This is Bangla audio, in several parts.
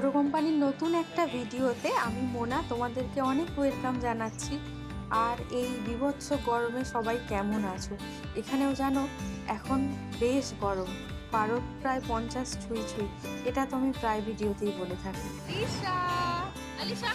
টোটো কোম্পানির নতুন একটা ভিডিওতে আমি মোনা তোমাদেরকে অনেক ওয়েলকাম জানাচ্ছি। আর এই বিভৎস গরমে সবাই কেমন আছো? এখানেও জানো, এখন বেশ গরম। পারো প্রায় পঞ্চাশ ছুঁই ছুঁই। এটা তো আমি প্রায় ভিডিওতেই বলে থাকি। আলিশা!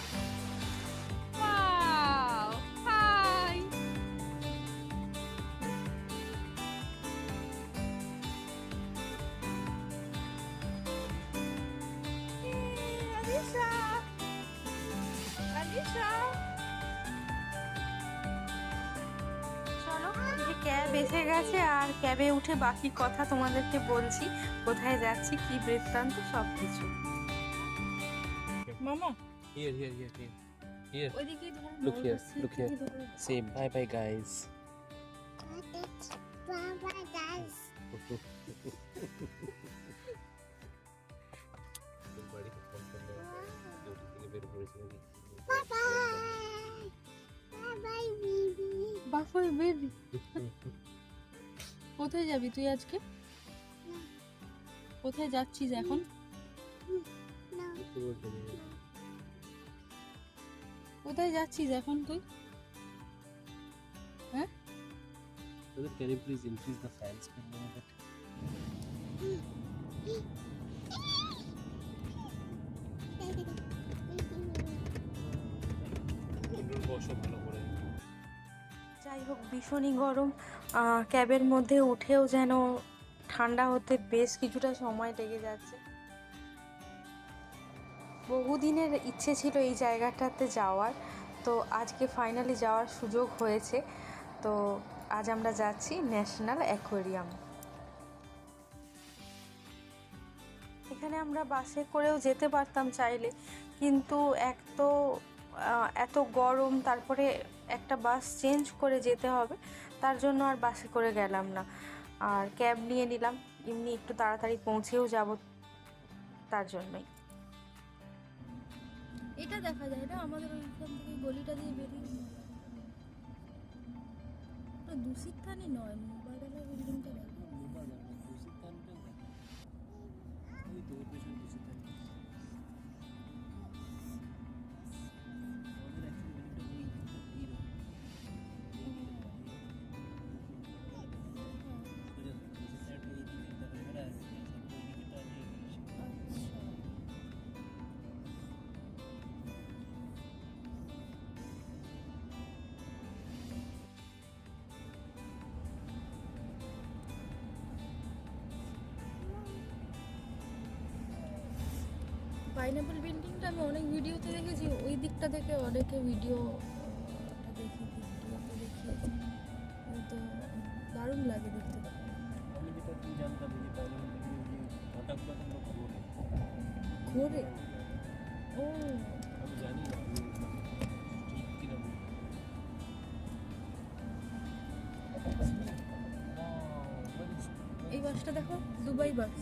বেঁচে গেছে আর ক্যাবে উঠে বাকি কথা তোমাদেরকে বলছি। কোথায় যাচ্ছি কি বৃত্তান্ত সব কিছু বাফল বেবি কোথায় যাবি তুই আজকে? কোথায় যাচ্ছিস এখন? কোথায় যাচ্ছিস এখন তুই? হ্যাঁ? তুই can please increase the fan speed limit যাই হোক, ভীষণই গরম। ক্যাবের মধ্যে উঠেও যেন ঠান্ডা হতে বেশ কিছুটা সময় লেগে যাচ্ছে। বহুদিনের ইচ্ছে ছিল এই জায়গাটাতে যাওয়ার। তো আজকে ফাইনালি যাওয়ার সুযোগ হয়েছে। তো আজ আমরা যাচ্ছি ন্যাশনাল অ্যাকোয়ারিয়াম এখানে আমরা বাসে করেও যেতে পারতাম চাইলে। কিন্তু এক তো এত গরম, তারপরে একটা বাস চেঞ্জ করে যেতে হবে, তার জন্য আর বাসে করে গেলাম না। আর ক্যাব নিয়ে নিলাম, এমনি একটু তাড়াতাড়ি পৌঁছেও যাব তার জন্যই। এটা দেখা যায় না আমাদের ওইখান থেকে গলিটা দিয়ে বেরিয়ে ওটা দূষিত নয়, মোবাইলের ওই পাইনাপেল বিল্ডিংটা আমি অনেক ভিডিওতে দেখেছি ওই দিকটা থেকে অনেকে ভিডিও দেখি দেখিয়েছে তো দারুণ লাগে দেখতে। ঘোরে। ও। জানি। এই বাসটা দেখো দুবাই বাস।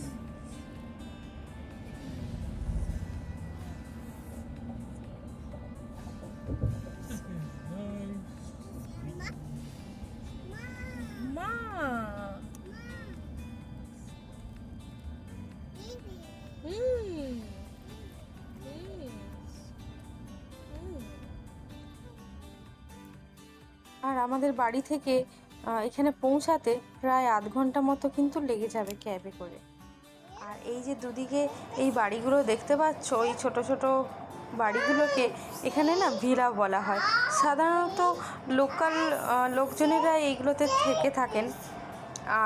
আমাদের বাড়ি থেকে এখানে পৌঁছাতে প্রায় আধ ঘণ্টা মতো কিন্তু লেগে যাবে ক্যাবে করে। আর এই যে দুদিকে এই বাড়িগুলো দেখতে পাচ্ছ, এই ছোট ছোট বাড়িগুলোকে এখানে না ভিলা বলা হয়। সাধারণত লোকাল লোকজনেরা এইগুলোতে থেকে থাকেন।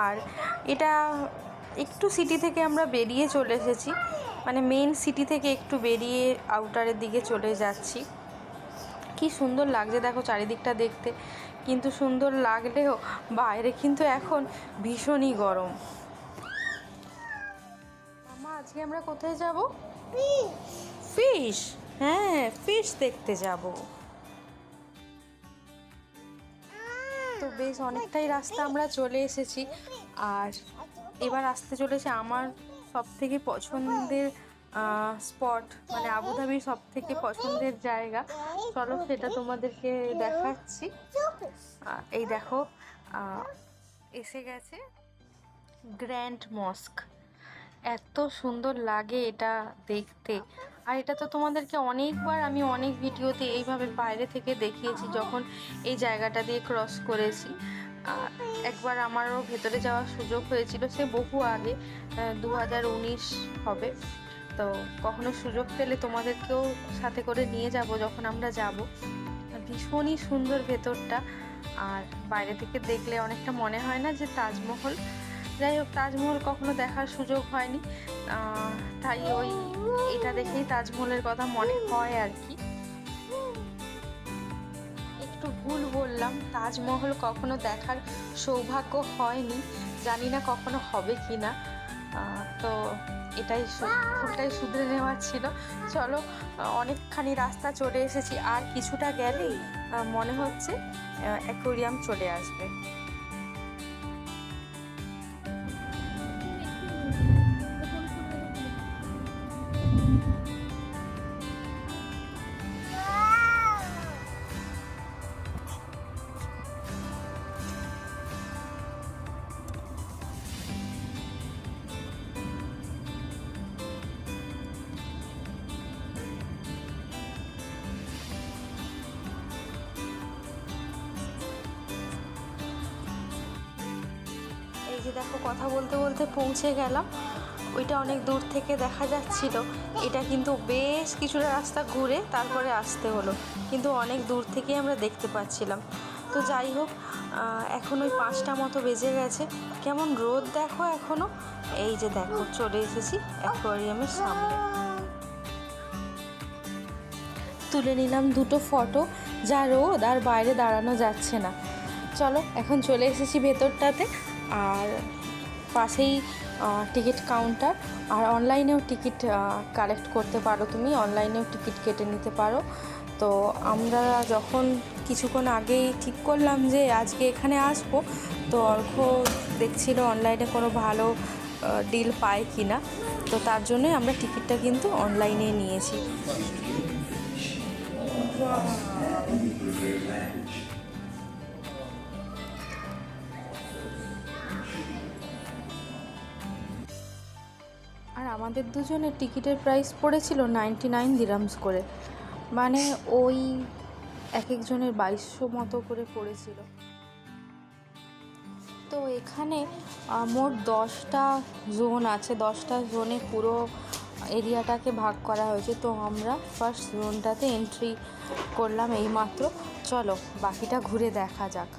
আর এটা একটু সিটি থেকে আমরা বেরিয়ে চলে এসেছি। মানে মেইন সিটি থেকে একটু বেরিয়ে আউটারের দিকে চলে যাচ্ছি। কি সুন্দর লাগছে দেখো চারিদিকটা দেখতে। কিন্তু সুন্দর লাগলেও বাইরে কিন্তু এখন ভীষণই গরম। মামা, আজকে আমরা কোথায় যাব? ফিশ হ্যাঁ ফিশ দেখতে যাব। তো বেশ, অনেকটাই রাস্তা আমরা চলে এসেছি। আর এবার আসতে চলেছে আমার সব থেকে পছন্দের স্পট মানে আবুধাবির সব থেকে পছন্দের জায়গা। চলো, সেটা তোমাদেরকে দেখাচ্ছি। এই দেখো এসে গেছে গ্র্যান্ড মস্ক এত সুন্দর লাগে এটা দেখতে। আর এটা তো তোমাদেরকে অনেকবার আমি অনেক ভিডিওতে এইভাবে বাইরে থেকে দেখিয়েছি, যখন এই জায়গাটা দিয়ে ক্রস করেছি। একবার আমারও ভেতরে যাওয়ার সুযোগ হয়েছিল, সে বহু আগে দু হাজার উনিশ হবে। তো কখনো সুযোগ পেলে তোমাদেরকেও সাথে করে নিয়ে যাব যখন আমরা যাব। ভীষণই সুন্দর ভেতরটা। আর বাইরে থেকে দেখলে অনেকটা মনে হয় না যে তাজমহল। যাই হোক, তাজমহল কখনো দেখার সুযোগ হয়নি। তাই ওই এটা দেখেই তাজমহলের কথা মনে হয় আর কি। একটু ভুল বললাম, তাজমহল কখনো দেখার সৌভাগ্য হয়নি। জানি না কখনো হবে কি না তো এটাই ভুলটাই শুধরে নেওয়ার ছিল। চলো অনেকখানি রাস্তা চলে এসেছি। আর কিছুটা গেলেই মনে হচ্ছে অ্যাকোরিয়াম চলে আসবে। দেখো কথা বলতে বলতে পৌঁছে গেলাম। ওইটা অনেক দূর থেকে দেখা যাচ্ছিল। এটা কিন্তু বেশ কিছুটা রাস্তা ঘুরে তারপরে আসতে হলো। কিন্তু অনেক দূর থেকেই আমরা দেখতে পাচ্ছিলাম। তো যাই হোক এখন ওই পাঁচটা মতো বেজে গেছে। কেমন রোদ দেখো এখনও এই যে দেখো, চলে এসেছি অ্যাকোয়ারিয়ামের সামনে। তুলে নিলাম দুটো ফটো। যা রোদ আর বাইরে দাঁড়ানো যাচ্ছে না। চলো, এখন চলে এসেছি ভেতরটাতে। আর পাশেই টিকিট কাউন্টার। আর অনলাইনেও টিকিট কালেক্ট করতে পারো তুমি, অনলাইনেও টিকিট কেটে নিতে পারো। তো আমরা যখন কিছুক্ষণ আগেই ঠিক করলাম যে আজকে এখানে আসব, তো অর্ঘ দেখছিল অনলাইনে কোনো ভালো ডিল পায় কি না তো তার জন্যই আমরা টিকিটটা কিন্তু অনলাইনে নিয়েছি। আমাদের দুজনের টিকিটের প্রাইস পড়েছিল নাইনটি নাইন দিরামস করে। মানে ওই এক একজনের বাইশশো মতো করে পড়েছিল। তো এখানে মোট দশটা জোন আছে। দশটা জোনে পুরো এরিয়াটাকে ভাগ করা হয়েছে। তো আমরা ফার্স্ট জোনটাতে এন্ট্রি করলাম এইমাত্র। চলো, বাকিটা ঘুরে দেখা যাক।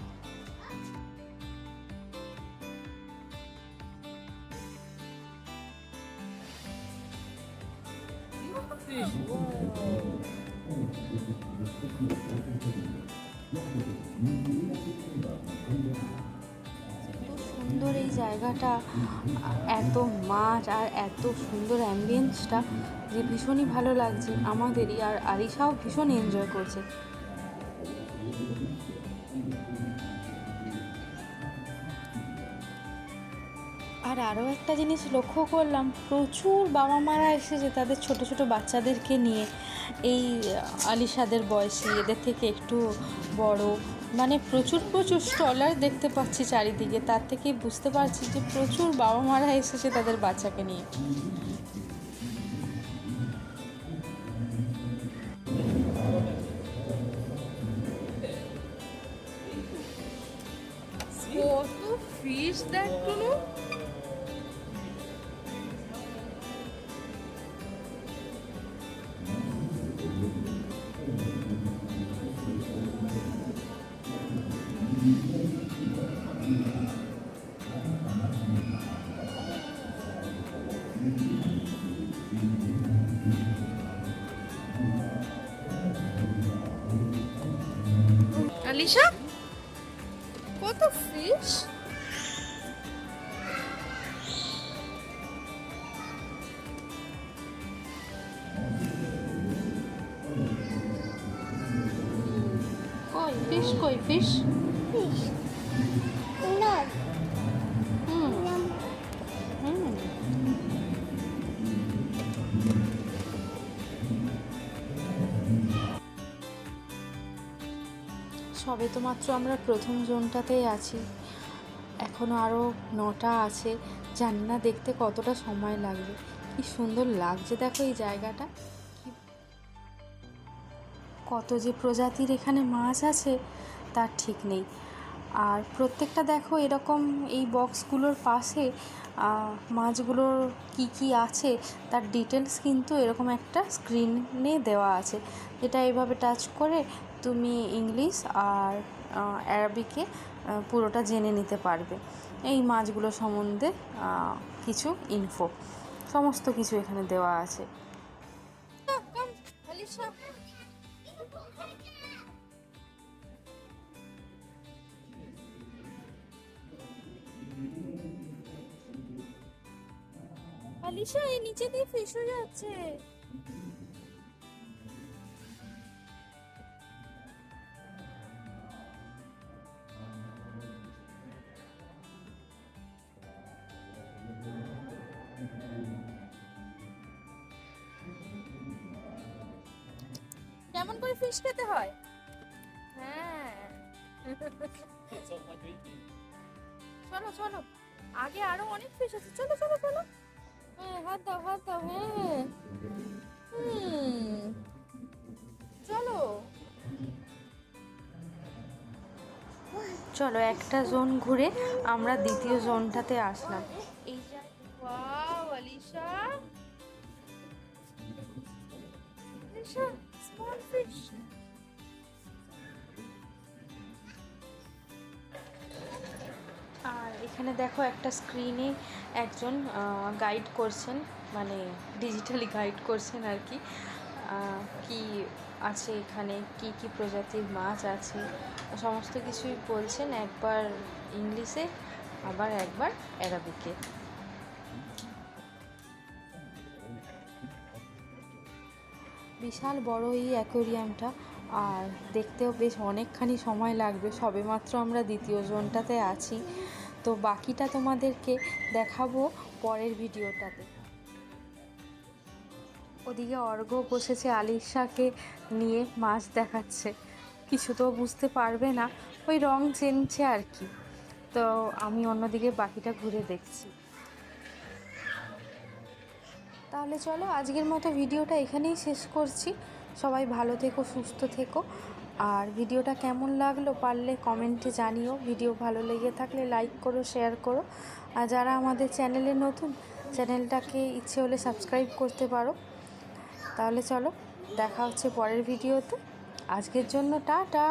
সুন্দর এই জায়গাটা, এত মাঠ আর এত সুন্দর অ্যাম্বিয়েন্সটা যে ভীষণই ভালো লাগছে আমাদেরই। আর আরিশাও ভীষণ এনজয় করছে। আর আরও একটা জিনিস লক্ষ্য করলাম, প্রচুর বাবা মারা এসেছে তাদের ছোট ছোট বাচ্চাদেরকে নিয়ে। এই আলিশাদের বয়সী, এদের থেকে একটু বড়। মানে প্রচুর প্রচুর স্টলার দেখতে পাচ্ছি চারিদিকে। তার থেকেই বুঝতে পারছি যে প্রচুর বাবা মারা এসেছে তাদের বাচ্চাকে নিয়ে। কত ফিশ দেখ ফিশ কই ফিশ কই ফিশ Fish. No. হুম হুম সবে তো মাত্র আমরা প্রথম জোনটাতেই আছি। এখনও আরও নটা আছে, জানি না দেখতে কতটা সময় লাগবে। কি সুন্দর লাগছে দেখো এই জায়গাটা। কত যে প্রজাতির এখানে মাছ আছে, তার ঠিক নেই। আর প্রত্যেকটা দেখো এরকম এই বক্সগুলোর পাশে মাছগুলোর কি কি আছে, তার ডিটেলস কিন্তু এরকম একটা স্ক্রিনে দেওয়া আছে। যেটা এভাবে টাচ করে তুমি ইংলিশ আর অ্যারাবিকে পুরোটা জেনে নিতে পারবে। এই মাছগুলো সম্বন্ধে কিছু ইনফো সমস্ত কিছু এখানে দেওয়া আছে। আলিশা, এই নিচে দিয়ে ফিশ হয়ে যাচ্ছে। কেমন করে ফিশ খেতে হয়? হ্যাঁ। চলো চলো। আগে আরও অনেক ফিশ আছে। চলো চলো চলো। হ্যাঁ হাত দাও হাত দাও হ্যাঁ। চলো। চলো একটা জোন ঘুরে আমরা দ্বিতীয় জোনটাতে আসলাম। এই যে ওয়াও আলিশা। আলিশা আর এখানে দেখো একটা স্ক্রিনে একজন গাইড করছেন মানে ডিজিটালি গাইড করছেন আর কি। কি আছে এখানে, কি কি প্রজাতির মাছ আছে, সমস্ত কিছুই বলছেন একবার ইংলিশে, আবার একবার অ্যারাবিকে বিশাল বড় এই অ্যাকোরিয়ামটা। আর দেখতেও বেশ অনেকখানি সময় লাগবে। সবেমাত্র আমরা দ্বিতীয় জোনটাতে আছি। তো বাকিটা তোমাদেরকে দেখাবো পরের ভিডিওটাতে। ওদিকে অর্ঘ বসেছে আলিশাকে নিয়ে, মাছ দেখাচ্ছে। কিছু তো বুঝতে পারবে না। ওই রং চেনছে আর কি। তো আমি অন্যদিকে বাকিটা ঘুরে দেখছি। তাহলে চলো আজকের মতো ভিডিওটা এখানেই শেষ করছি। সবাই ভালো থেকো, সুস্থ থেকো। আর ভিডিওটা কেমন লাগল পারলে কমেন্টে জানিও। ভিডিও ভালো লেগে থাকলে লাইক করো শেয়ার করো। আর যারা আমাদের চ্যানেলে নতুন চ্যানেলটাকে ইচ্ছে হলে সাবস্ক্রাইব করতে পারো। তাহলে চলো, দেখা হচ্ছে পরের ভিডিওতে। আজকের জন্য টাটা!